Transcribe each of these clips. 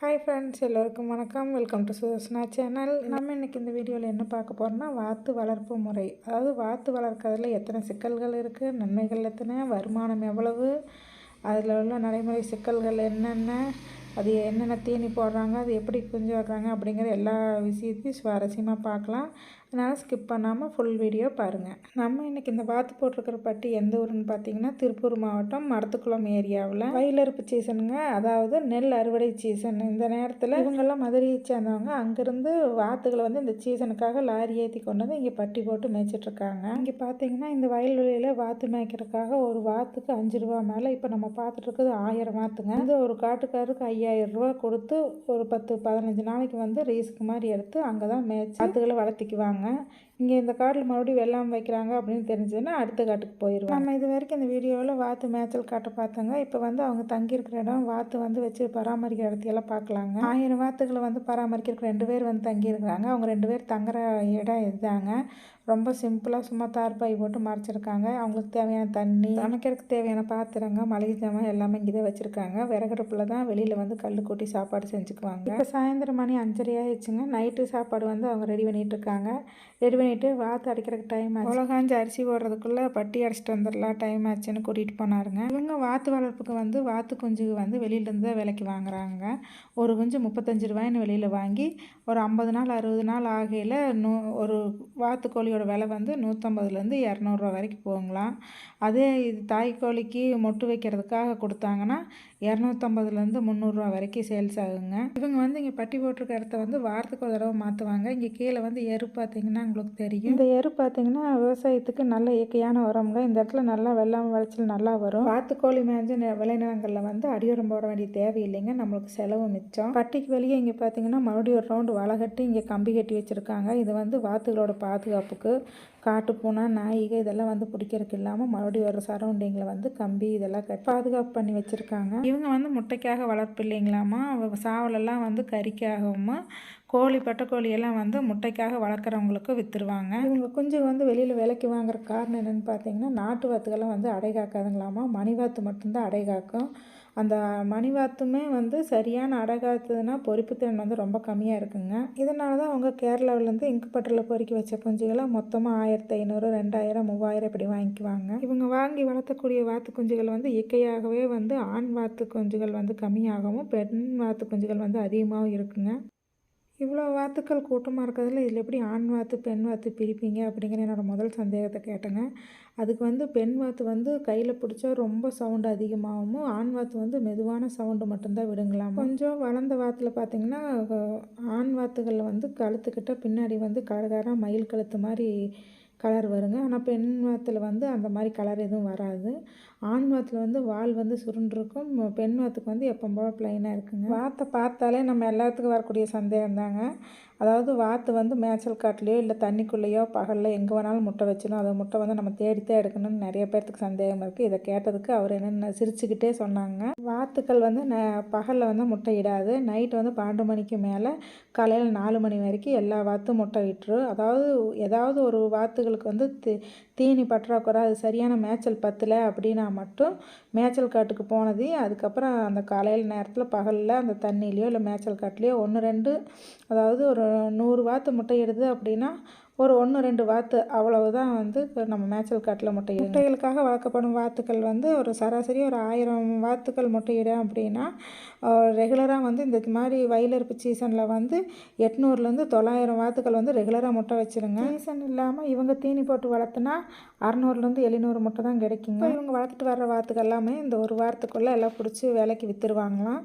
Hi friends எல்லோருக்கும் வணக்கம். Welcome to Sudarshana channel நம்ம இன்றைக்கி இந்த வீடியோவில் என்ன பார்க்க போகிறோம்னா வாத்து வளர்ப்பு முறை. அதாவது வாத்து வளர்க்கறதுல எத்தனை சிக்கல்கள் இருக்குது நன்மைகள் எத்தனை வருமானம் எவ்வளவு அதில் உள்ள நடைமுறை சிக்கல்கள் என்னென்ன அது என்னென்ன தீனி போடுறாங்க அது எப்படி குஞ்சு வர்றாங்க அப்படிங்கிற எல்லா விஷயத்தையும் சுவாரஸ்யமாக பார்க்கலாம். அதனால் ஸ்கிப் பண்ணாமல் ஃபுல் வீடியோ பாருங்கள் நம்ம இன்றைக்கி இந்த வாத்து போட்டிருக்கிற பட்டி எந்த ஊருன்னு பார்த்தீங்கன்னா திருப்பூர் மாவட்டம் மரத்துக்குளம் ஏரியாவில். வயலறுப்பு சீசனுங்க அதாவது நெல் அறுவடை சீசன் இந்த நேரத்தில் இவங்கெல்லாம் மதுரையை சேர்ந்தவங்க. அங்கேருந்து வாத்துகளை வந்து இந்த சீசனுக்காக லாரி ஏற்றி கொண்டு வந்து இங்கே பட்டி போட்டு மேய்ச்சிட்ருக்காங்க இங்கே பார்த்தீங்கன்னா இந்த வயல்வெளியில் வாத்து மேய்க்கிறதுக்காக ஒரு வாத்துக்கு அஞ்சு ரூபா மேலே இப்போ நம்ம பார்த்துட்டு ஆயிரம் வாத்துங்க. இந்த ஒரு காட்டுக்காரருக்கு ஐயாயிரம் ரூபா கொடுத்து ஒரு பத்து பதினஞ்சு நாளைக்கு வந்து ரீஸ்க்கு மாதிரி எடுத்து அங்கே தான் மேய்ச்சி வாத்துகளை வளர்த்திக்குவாங்க. பண்ணுவேன் இங்கே இந்த காட்டில் மறுபடியும் வெள்ளாமை வைக்கிறாங்க அப்படின்னு தெரிஞ்சதுன்னா அடுத்த காட்டுக்கு போயிடுவோம் நம்ம இது வரைக்கும் இந்த வீடியோவில் வாத்து மேய்ச்சல் காட்ட பார்த்தாங்க. இப்போ வந்து அவங்க தங்கியிருக்கிற இடம் வாத்து வந்து வச்சு பராமரிக்கிற இடத்தையெல்லாம் பார்க்கலாங்க. ஆயிரம் வாத்துகளை வந்து பராமரிக்கிறதுக்கு ரெண்டு பேர் வந்து தங்கியிருக்கிறாங்க. அவங்க ரெண்டு பேர் தங்குற இடம் இதுதாங்க ரொம்ப சிம்பிளாக சும்மா தார்பாய் போட்டு மறைச்சிருக்காங்க. அவங்களுக்கு தேவையான தண்ணி சமைக்கிறதுக்கு தேவையான பாத்திரங்க மளிகை ஜாமான் எல்லாமே இங்கே தான் வச்சுருக்காங்க. விறகடுப்பில் தான் வெளியில் வந்து கல் கொட்டி சாப்பாடு செஞ்சுக்குவாங்க. இப்போ சாயந்தரம் மணி அஞ்சரை ஆயிடுச்சுங்க. நைட்டு சாப்பாடு வந்து அவங்க ரெடி பண்ணிகிட்ருக்காங்க ரெடி பண்ணிவிட்டு வாத்து அடிக்கிறதுக்கு டைம் ஆச்சு. உலகாஞ்சி அரிசி போடுறதுக்குள்ளே பட்டி அடிச்சிட்டு வந்துடலாம் டைம் ஆச்சுன்னு கூட்டிகிட்டு போனாருங்க. இவங்க வாத்து வளர்ப்புக்கு வந்து வாத்து குஞ்சு வந்து வெளியிலேருந்து தான் விலைக்கு வாங்குறாங்க. ஒரு குஞ்சு முப்பத்தஞ்சு ரூபாய்ன்னு வெளியில் வாங்கி ஒரு ஐம்பது நாள் அறுபது நாள் ஆகையில் நூ ஒரு வாத்து கோழியோட விலை வந்து நூற்றம்பதுலேருந்து இரநூறுவா வரைக்கும் போகலாம் அதே இது தாய் கோழிக்கு மொட்டு வைக்கிறதுக்காக கொடுத்தாங்கன்னா இரநூத்தம்பதுலேருந்து முந்நூறுரூவா வரைக்கும் சேல்ஸ் ஆகுங்க. இவங்க வந்து இங்கே பட்டி போட்டிருக்க இடத்த வந்து வாரத்துக்கு ஒரு தடவை மாற்றுவாங்க இங்கே கீழே வந்து எரு பார்த்தீங்கன்னா உங்களுக்கு தெரியும். இந்த எரு பார்த்தீங்கன்னா விவசாயத்துக்கு நல்ல இயற்கையான உரம்ங்க. இந்த இடத்துல நல்லா வெள்ளாமை விளைச்சல் நல்லா வரும். வாத்துக்கோழி மேஞ்ச விளைநிலங்களில் வந்து அடியுரம் போட வேண்டிய தேவையில்லைங்க. நம்மளுக்கு செலவு மிச்சம். பட்டிக்கு வெளியே இங்கே பார்த்தீங்கன்னா மறுபடியும் ஒரு ரவுண்டு வலை கட்டி இங்கே கம்பி கட்டி வச்சுருக்காங்க. இது வந்து வாத்துகளோட பாதுகாப்புக்கு காட்டுப்பூனை நாய்கள் இதெல்லாம் வந்து பிடிக்கிறதுக்கு இல்லாமல் மறுபடியும் ஒரு சரௌண்டிங்கில் வந்து கம்பி இதெல்லாம் கட்டி பாதுகாப்பு பண்ணி வச்சுருக்காங்க. இவங்க வந்து முட்டைக்காக வளர்ப்பு இல்லைங்களாமா? சாவலெல்லாம் வந்து கறிக்காகவும் கோழி பெட்டைக்கோழி எல்லாம் வந்து முட்டைக்காக வளர்க்குறவங்களுக்கு விற்றுருவாங்க இவங்க குஞ்சு வந்து வெளியில் விலைக்கு வாங்குற காரணம் என்னென்னு பார்த்தீங்கன்னா நாட்டு வாத்துக்கெல்லாம் வந்து அடை காக்காதுங்களாமா? மணி வாத்து மட்டும்தான் அடை காக்கும். அந்த மணி வாத்துமே வந்து சரியான அடை காத்துதுன்னா பொறிப்புத்திறன் வந்து ரொம்ப கம்மியாக இருக்குங்க. இதனால தான் அவங்க கேரளாவிலேருந்து இங்கு பட்டில் பொறுக்கி வச்ச குஞ்சுகளை மொத்தமாக ஆயிரத்தி ஐநூறு ரெண்டாயிரம் மூவாயிரம் இப்படி வாங்கிக்குவாங்க. இவங்க வாங்கி வளர்த்தக்கூடிய வாத்து குஞ்சுகள் வந்து இயற்கையாகவே வந்து ஆண் வாத்து குஞ்சுகள் வந்து கம்மியாகவும் பெண் வாத்து குஞ்சுகள் வந்து அதிகமாகவும் இருக்குங்க. இவ்வளோ வாத்துக்கள் கூட்டமாக இருக்கிறதுல இதில் எப்படி ஆண் வாத்து பெண் வாத்து பிரிப்பீங்க அப்படிங்கிற என்னோடய முதல் சந்தேகத்தை கேட்டேங்க. அதுக்கு வந்து பெண் வாத்து வந்து கையில் பிடிச்சா ரொம்ப சவுண்டு அதிகமாகவும் ஆண் வாத்து வந்து மெதுவான சவுண்டு மட்டும்தான் விடுங்களாம்? கொஞ்சம் வளர்ந்த வாத்தில் பார்த்திங்கன்னா ஆண் வாத்துகளில் வந்து கழுத்துக்கிட்ட பின்னாடி வந்து கரகராக மயில் கழுத்து மாதிரி கலர் வருங்க. ஆனால் பெண் வாத்தில் வந்து அந்த மாதிரி கலர் எதுவும் வராது. ஆண் வாத்தில் வந்து வால் வந்து சுருண்டிருக்கும். பெண் வாத்துக்கு வந்து எப்போ ப்ளைனாக இருக்குங்க. வாத்தை பார்த்தாலே நம்ம எல்லாத்துக்கும் வரக்கூடிய சந்தேகம் தாங்க அதாவது வாத்து வந்து மேய்ச்சல் காட்டிலையோ இல்லை தண்ணிக்குள்ளேயோ பகலில் எங்கே வேணாலும் முட்டை வச்சிடும் அதை முட்டை வந்து நம்ம தேடித்தான் எடுக்கணும்னு நிறைய பேர்த்துக்கு சந்தேகம் இருக்குது இதை கேட்டதுக்கு அவர் என்னென்ன சிரிச்சுக்கிட்டே சொன்னாங்க. வாத்துக்கள் வந்து ந பகலில் வந்து முட்டை இடாது. நைட்டு வந்து பன்னெண்டு மணிக்கு மேலே காலையில் நாலு மணி வரைக்கும் எல்லா வாத்தும் முட்டை விட்டுரும் அதாவது ஏதாவது ஒரு வாத்து வாத்துகளுக்கு வந்து தீ தீனி பற்றாக்குறை அது சரியான மேய்ச்சல் பத்தலை அப்படின்னா மட்டும் மேய்ச்சல் காட்டுக்கு போனது அதுக்கப்புறம் அந்த காலையில் நேரத்தில் பகலில் அந்த தண்ணியிலையோ இல்லை மேய்ச்சல் காட்டுலையோ ஒன்று ரெண்டு அதாவது ஒரு நூறு வாத்து முட்டை எடுது அப்படின்னா ஒரு ஒன்று ரெண்டு வாத்து அவ்வளவுதான் வந்து இப்ப நம்ம மேய்ச்சல் காட்டில் முட்டையிடும் முட்டைகளுக்காக வளர்க்கப்படும் வாத்துக்கள் வந்து ஒரு சராசரி ஒரு ஆயிரம் வாத்துக்கள் முட்டையிடும் அப்படின்னா ரெகுலராக வந்து இந்த மாதிரி வயலறுப்பு சீசனில் வந்து எட்நூறுலேருந்து தொள்ளாயிரம் வாத்துக்கள் வந்து ரெகுலராக முட்டை வச்சிருங்க. சீசன் இல்லாமல் இவங்க தீனி போட்டு வளர்த்துனா அறநூறுலேருந்து எழுநூறு முட்டை தான் கிடைக்குங்க. இவங்க வளர்த்துட்டு வர்ற வாத்துக்கள் எல்லாமே இந்த ஒரு வாரத்துக்குள்ளே எல்லாம் பிடிச்சி விலைக்கு விற்றுருவாங்களாம்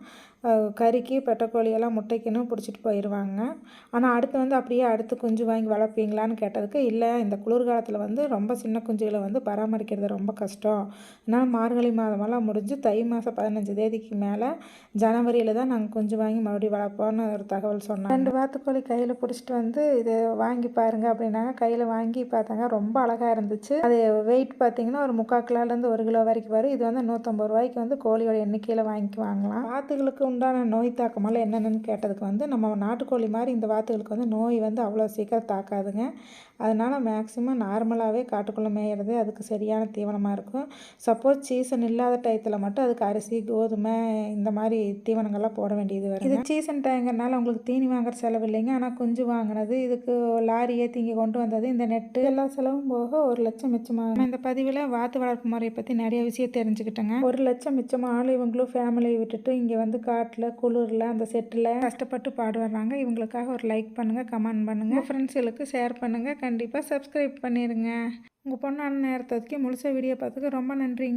கறிக்கு பெட்டக்கோழியெல்லாம் முட்டைக்குன்னு பிடிச்சிட்டு போயிடுவாங்க. ஆனால் அடுத்து வந்து அப்படியே அடுத்து குஞ்சு வாங்கி வளர்ப்பீங்களான்னு கேட்டதுக்கு இல்லை இந்த குளிர்காலத்தில் வந்து ரொம்ப சின்ன குஞ்சுகளை வந்து பராமரிக்கிறது ரொம்ப கஷ்டம். அதனால் மார்கழி மாதமெல்லாம் முடிஞ்சு தை மாதம் பதினஞ்சு தேதிக்கு மேலே ஜனவரியில் தான் நாங்கள் குஞ்சு வாங்கி மறுபடியும் வளர்ப்போம்னு ஒரு தகவல் சொன்னோம் ரெண்டு வாத்துக்கோழி கையில் பிடிச்சிட்டு வந்து இதை வாங்கி பாருங்க அப்படின்னாங்க. கையில் வாங்கி பார்த்தாங்க. ரொம்ப அழகாக இருந்துச்சு. அது வெயிட் பார்த்தீங்கன்னா ஒரு முக்கால் கிலோலேருந்து ஒரு கிலோ வரைக்கும் வரும். இது வந்து நூற்றம்பது ரூபாய்க்கு வந்து கோழியோட எண்ணிக்கையில் வாங்கி வாங்கலாம் வாத்துகளுக்கு உண்டான நோய் தாக்கமெல்லாம் என்னென்னு கேட்டதுக்கு வந்து நம்ம நாட்டுக்கோழி மாதிரி இந்த வாத்துகளுக்கு வந்து நோய் வந்து அவ்வளோ சீக்கிரம் தாக்காதுங்க. அதனால் மேக்ஸிமம் நார்மலாகவே காட்டுக்குள்ளே மேயிறது அதுக்கு சரியான தீவனமாக இருக்கும். சப்போஸ் சீசன் இல்லாத டயத்தில் மட்டும் அதுக்கு அரிசி கோதுமை இந்த மாதிரி தீவனங்கள்லாம் போட வேண்டியது வரும் இது சீசன் டைங்கிறனால உங்களுக்கு தீனி வாங்குற செலவு இல்லைங்க. ஆனால் குஞ்சு வாங்கினது இதுக்கு லாரி ஏற்றி இங்கே கொண்டு வந்தது இந்த நெட்டு எல்லா செலவும் போக ஒரு லட்சம் மிச்சமாக இந்த பதிவில் வாத்து வளர்ப்பு முறையை பற்றி நிறைய விஷயம் தெரிஞ்சுக்கிட்டேங்க. ஒரு லட்சம் மிச்சமாக இவங்களும் ஃபேமிலியை விட்டுட்டு இங்கே வந்து கா காட்டில் குளிரில் அந்த செட்டில் கஷ்டப்பட்டு பாடுவாங்க. இவங்களுக்காக ஒரு லைக் பண்ணுங்கள் கமெண்ட் பண்ணுங்கள் ஃப்ரெண்ட்ஸுகளுக்கு ஷேர் பண்ணுங்கள் கண்டிப்பாக சப்ஸ்கிரைப் பண்ணிடுங்க உங்கள் பொண்ணான நேரத்தை முழுச வீடியோ பார்த்துக்கு ரொம்ப நன்றிங்க.